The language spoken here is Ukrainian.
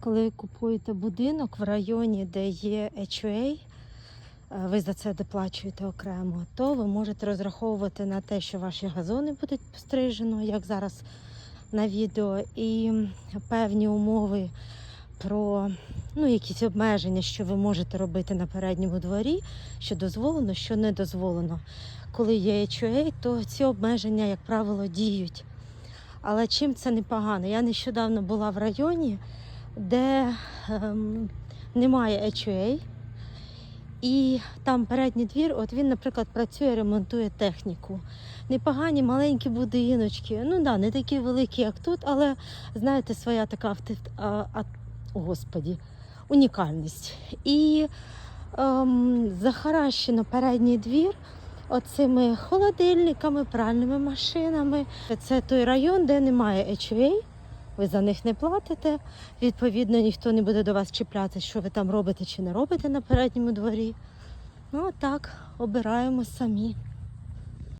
Коли ви купуєте будинок в районі, де є HOA, е, ви за це доплачуєте окремо, то ви можете розраховувати на те, що ваші газони будуть пострижено, як зараз на відео, і певні умови про ну, якісь обмеження, що ви можете робити на передньому дворі, що дозволено, що не дозволено. Коли є HOA, то ці обмеження, як правило, діють. Але чим це непогано? Я нещодавно була в районі, де ем, немає HOA, і там передній двір, от він, наприклад, працює, ремонтує техніку. Непогані маленькі будиночки. Ну да, не такі великі, як тут, але знаєте, своя така а, а, господі, унікальність. І ем, захаращено передній двір оцими холодильниками, пральними машинами. Це той район, де немає HOA, ви за них не платите. Відповідно, ніхто не буде до вас чіпляти, що ви там робите чи не робите на передньому дворі. Ну, а так, обираємо самі.